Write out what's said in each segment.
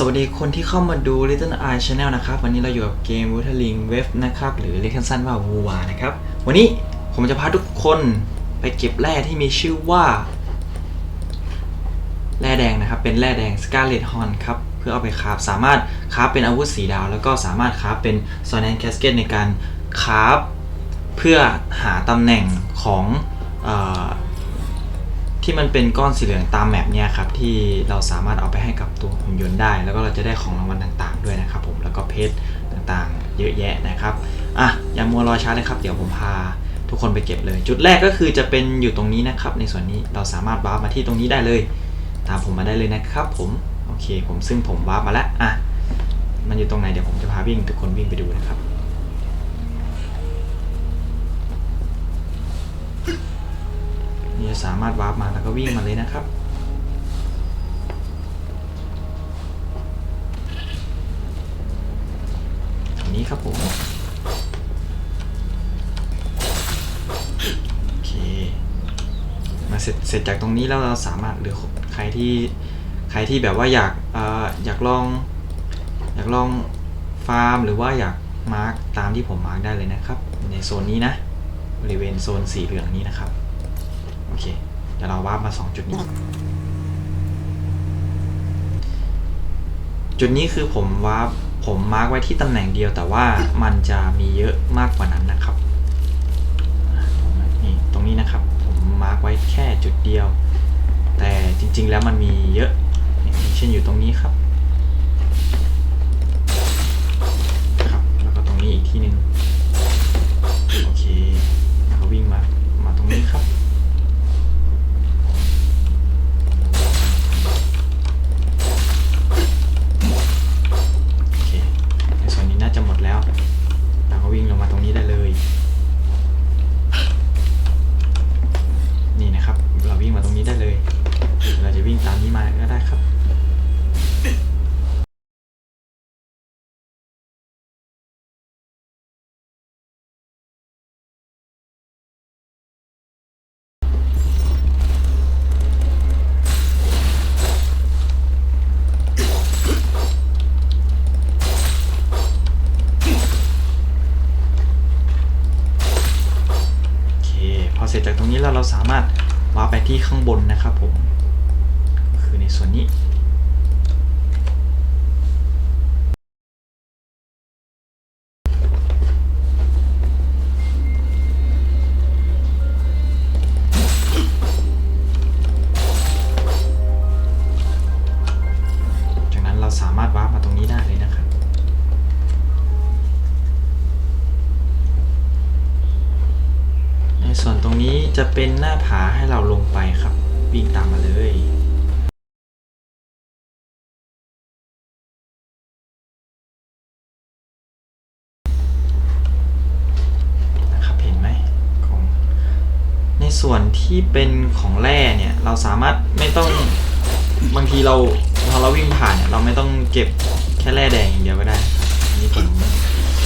สวัสดีคนที่เข้ามาดู Little Eye Channel นะครับ วันนี้เราอยู่กับเกม w u t e r l i n g Web นะครับ หรือเรียกสั้นๆว่าวูวานะครับ วันนี้ผมจะพาทุกคนไปเก็บแร่ที่มีชื่อว่า แร่แดงนะครับ เป็นแร่แดง Scarlet Horn ครับ เพื่อเอาไปคราฟสามารถคราฟเป็นอาวุธสีดาว แล้วก็สามารถคราฟเป็น s o n a n Casket ในการคราฟเพื่อหาตำแหน่งของ ที่มันเป็นก้อนสีเหลืองตามแมปเนี่ยครับที่เราสามารถเอาไปให้กับตัวหุ่นยนต์ได้ แล้วก็เราจะได้ของรางวัลต่างๆ ด้วยนะครับผมแล้วก็เพชรต่างๆ เยอะแยะนะครับอะอย่ามัวรอช้าเลยครับเดี๋ยวผมพาทุกคนไปเก็บเลย จุดแรกก็คือจะเป็นอยู่ตรงนี้นะครับ ในส่วนนี้เราสามารถวาร์ปมาที่ตรงนี้ได้เลย ตามผมมาได้เลยนะครับ ผมโอเค ผมซึ่งผมวาร์ปมาแล้วอะมันอยู่ตรงไหนเดี๋ยวผมจะพาวิ่งทุกคนวิ่งไปดูนะครับ สามารถวาร์ปมาแล้วก็วิ่งมาเลยนะครับ ตรงนี้ครับผม โอเค มาเสร็จเสร็จจากตรงนี้แล้วเราสามารถหรือใครที่ใครที่แบบว่าอยากออยากลอง อยากลองฟาร์ม หรือว่าอยากมาร์กตามที่ผมมาร์กได้เลยนะครับ ในโซนนี้นะ บริเวณโซนสีเหลืองนี้นะครับ เค เดี๋ยวเราวาร์ปมา 2 จุดนี้ จุดนี้คือผมวาร์ปผมมาร์กไว้ที่ตำแหน่งเดียวแต่ว่ามันจะมีเยอะมากกว่านั้นนะครับนี่ตรงนี้นะครับ ผมมาร์กไว้แค่จุดเดียว แต่จริง ๆ แล้วมันมีเยอะอย่างเช่นอยู่ตรงนี้ครับครับ นี้แล้วเราสามารถวาร์ปไปที่ข้างบนนะครับผมคือในส่วนนี้ วิ่งตามมาเลยนะครับเห็นไหมของในส่วนที่เป็นของแร่เนี่ย เราสามารถไม่ต้องบางทีเราพอเราวิ่งผ่านเนี่ยเราไม่ต้องเก็บแค่แร่แดงอย่างเดียวก็ได้อันนี้ผม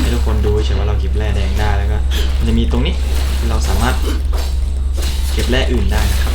ให้ทุกคนดูเฉยว่าเราเก็บแร่แดงได้แล้วก็มันจะมีตรงนี้เราสามารถเก็บแร่อื่นได้นะครับ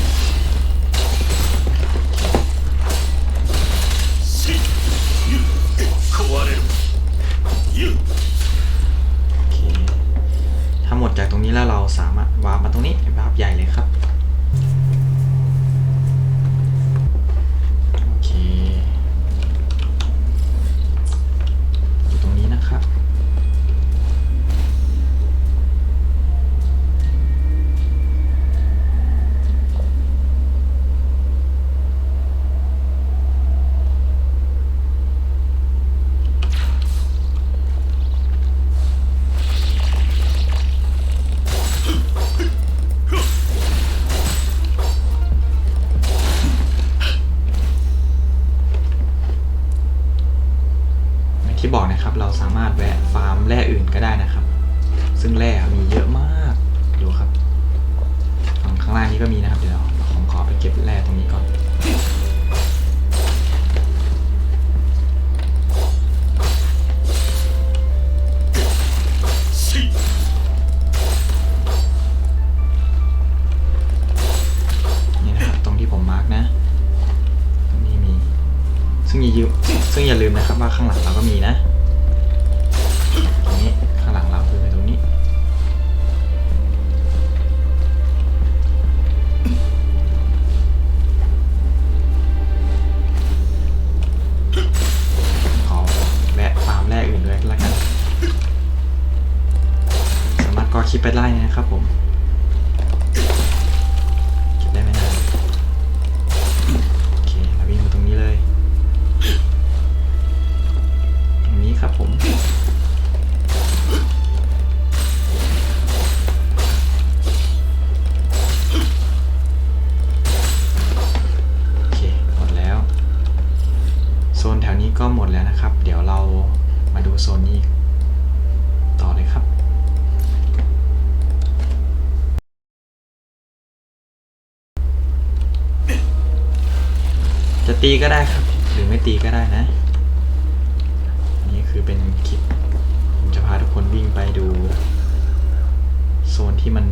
คลิปไปไล่นะครับผม ตีก็ได้ครับ หรือไม่ตีก็ได้นะ นี่คือเป็นคลิปผมจะพาทุกคนวิ่งไปดู โซนที่มัน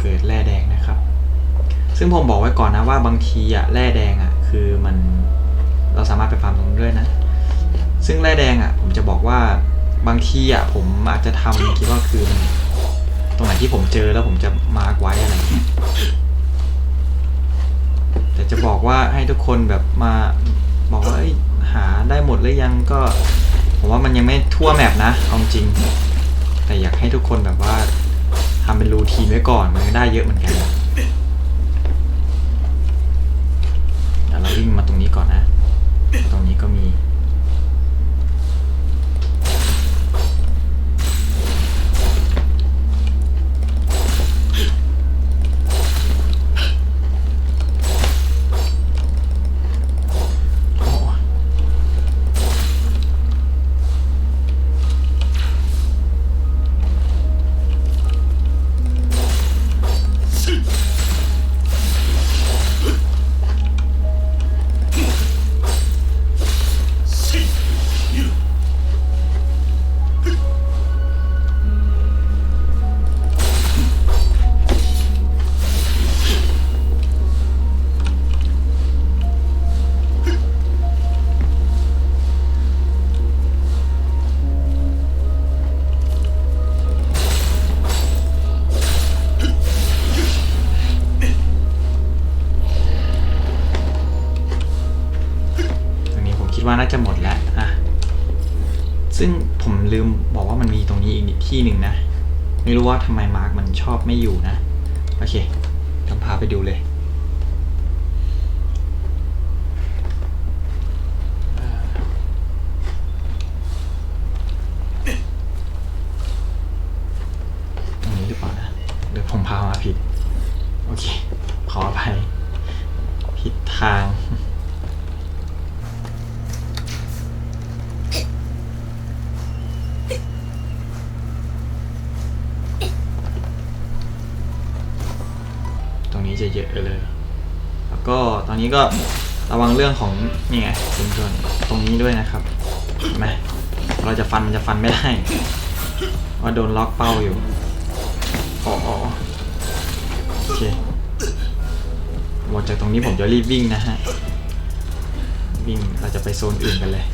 เกิดแร่แดงนะครับ ซึ่งผมบอกไว้ก่อนนะว่าบางทีอะแร่แดงอะคือมันเราสามารถไปฟาร์มตรงด้วยนะ ซึ่งแร่แดงอะผมจะบอกว่าบางทีอะผมอาจจะทำคิดว่าคือตรงไหนที่ผมเจอแล้วผมจะมาร์กไว้อะไรเงี้ย แต่จะบอกว่าให้ ทุกคนแบบมาบอกว่าหาได้หมดหรือยังก็ผมว่ามันยังไม่ทั่วแมปนะเอาจริง แต่อยากให้ทุกคนแบบว่าทำเป็นรูทีนไว้ก่อนมันก็ได้เยอะเหมือนกัน ซึ่งผมลืมบอกว่ามันมีตรงนี้อีกที่หนึ่งนะ ไม่รู้ว่าทำไมมาร์กมันชอบไม่อยู่นะ โอเคทำพาไปดูเลย นนี้ก็ระวังเรื่องของนี่ไงเป็นส่วนตรงนี้ด้วยนะครับเห็นไหมเราจะฟันมันจะฟันไม่ได้ว่าโดนล็อกเป้าอยู่อ๋ออ๋อโอเคหมดจากตรงนี้ผมจะรีบวิ่งนะฮะวิ่งเราจะไปโซนอื่นกันเลย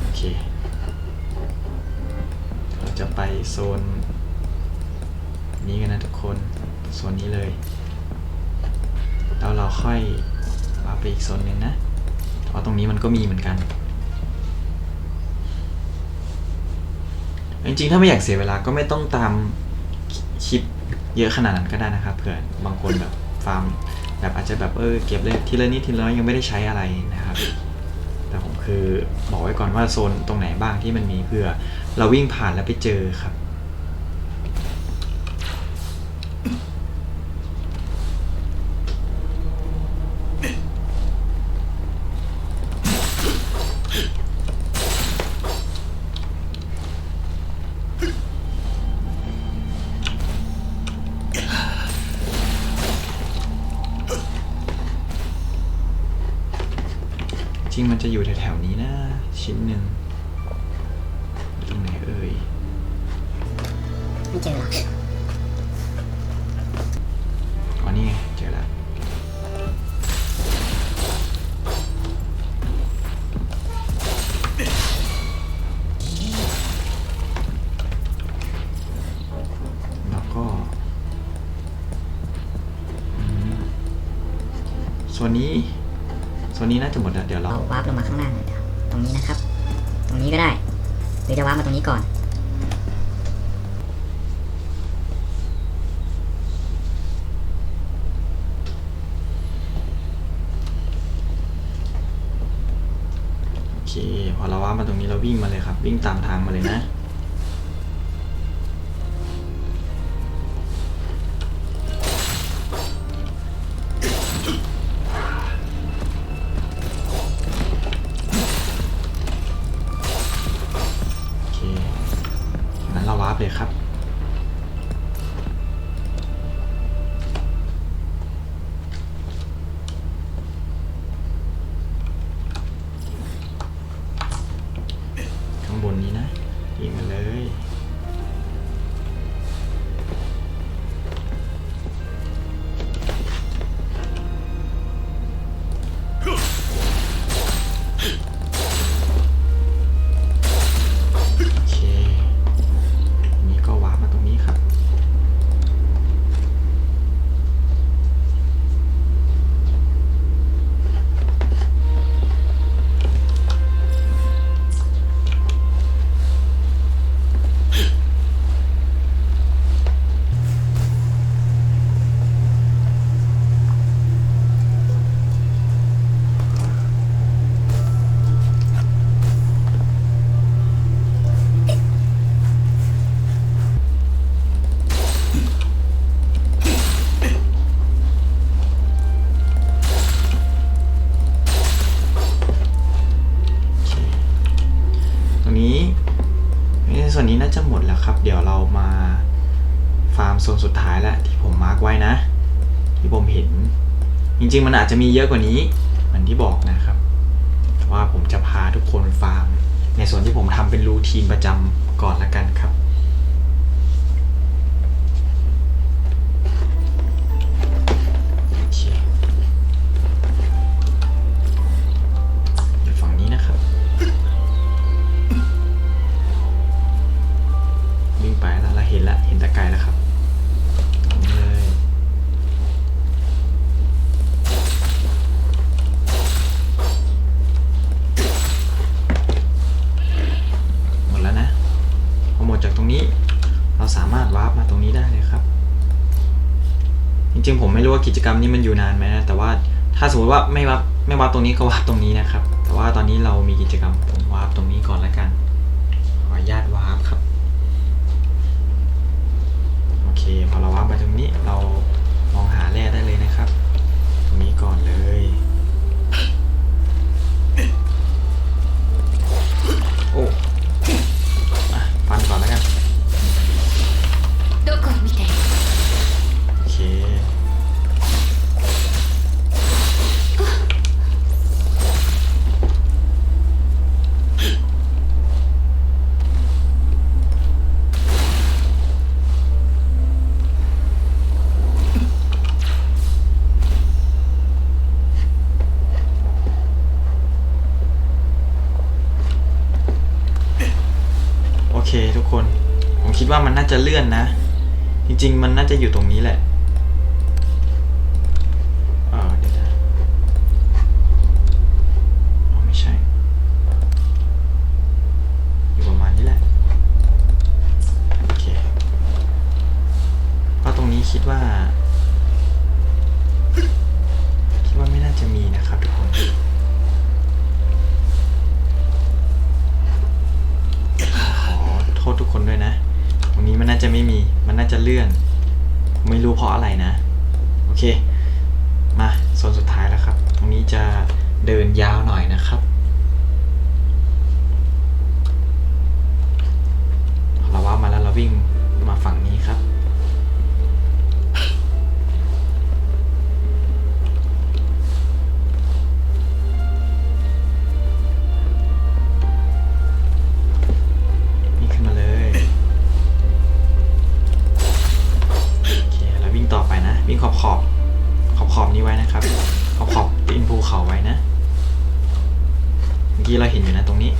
โอเคเราจะไปโซนนี้กันนะทุกคนโซนนี้เลย แล้วเราค่อยมาไปอีกโซนหนึ่งนะเพราะตรงนี้มันก็มีเหมือนกัน จริงๆ ถ้าไม่อยากเสียเวลาก็ไม่ต้องตามคลิปเยอะขนาดนั้นก็ได้นะครับเผื่อบางคนแบบฟาร์มแบบอาจจะแบบเออเก็บเลยทีละนิดทีละน้อยยังไม่ได้ใช้อะไรนะครับ แต่ผมคือบอกไว้ก่อนว่าโซนตรงไหนบ้างที่มันมีเพื่อเราวิ่งผ่านแล้วไปเจอครับ จริงมันจะอยู่แถวๆนี้นะชิ้นหนึ่งตรงไหนเอ่ยไม่เจอหรอกอันนี้เจอแล้วแล้วก็ส่วนนี้ โซนนี้น่าจะหมดแล้วเดี๋ยวเราเราวาร์ปลงมาข้างล่างเลยนะตรงนี้นะครับ ตรงนี้ก็ได้ หรือจะวาร์ปมาตรงนี้ก่อน โอเค พอเราว่ามาตรงนี้เราวิ่งมาเลยครับ วิ่งตามทางมาเลยนะ จจะมีเยอะกว่านี้เหมือนที่บอกนะครับว่าผมจะพาทุกคนฟาร์ม ในส่วนที่ผมทำเป็นรูทีนประจำก่อนละกันครับ ดจากตรงนี้ เราสามารถวาร์ปมาตรงนี้ได้เลยครับ จริงๆ ผมไม่รู้ว่ากิจกรรมนี้มันอยู่นานไหมนะ แต่ว่าถ้าสมมติว่าไม่วาร์ปไม่วาร์ปตรงนี้ก็วาร์ปตรงนี้นะครับ แต่ว่าตอนนี้เรามีกิจกรรมผมวาร์ปตรงนี้ก่อนละกัน ขออนุญาตวาร์ปครับ โอเค พอเราวาร์ปมาตรงนี้เรามองหาแร่ได้เลยนะครับ ตรงนี้ก่อนเลยโอ้ จะเลื่อนนะ จริงๆ มันน่าจะอยู่ตรงนี้แหละเออเดี๋ยวนะอ๋อไม่ใช่ อยู่ประมาณนี้แหละ โอเคเพราะตรงนี้คิดว่า คิดว่าไม่น่าจะมีนะครับทุกคน ขอโทษทุกคนด้วยนะ ตรงนี้มันน่าจะไม่มี มันน่าจะเลื่อน ไม่รู้เพราะอะไรนะ โอเค มาโซนสุดท้ายแล้วครับ ตรงนี้จะเดินยาวหน่อยนะครับ เมื่อกี้เราเห็นอยู่นะตรงนี้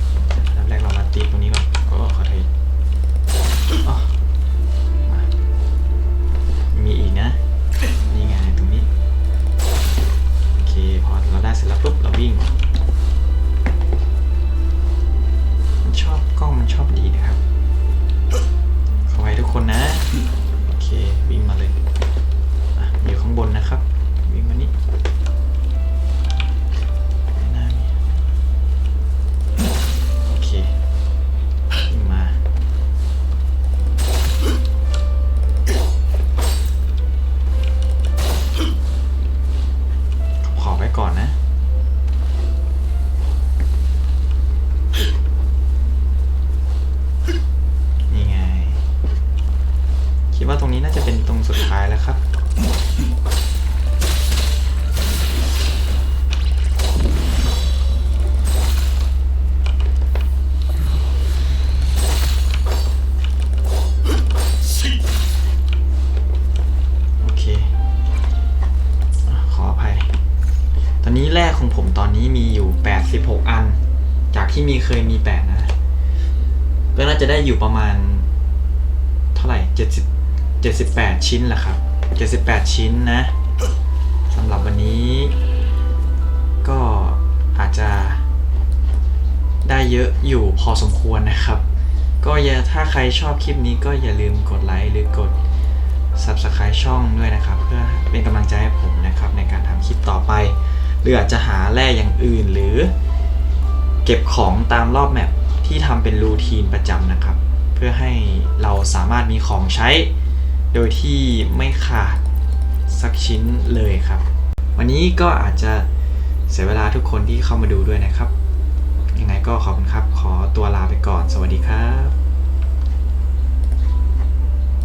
มตอนนี้มีอยู่86อัน จากที่มีเคยมี8นะก็น่าจะได้อยู่ประมาณ เท่าไหร่70 78ชิ้นแหละครับ78ชิ้นนะสำหรับวันนี้ ก็อาจจะได้เยอะอยู่พอสมควรนะครับ ก็อย่าถ้าใครชอบคลิปนี้ก็อย่าลืมกดไลค์หรือกด Subscribe ช่องด้วยนะครับ เพื่อเป็นกำลังใจให้ผมนะครับในการทำคลิปต่อไป หรืออาจจะหาแร่อย่างอื่น หรือ เก็บของตามรอบแมปที่ทำเป็นรูทีนประจำนะครับ เพื่อให้เราสามารถมีของใช้ โดยที่ไม่ขาดสักชิ้นเลยครับ วันนี้ก็อาจจะเสียเวลาทุกคนที่เข้ามาดูด้วยนะครับ ยังไงก็ขอบคุณครับ ขอตัวลาไปก่อน สวัสดีครับ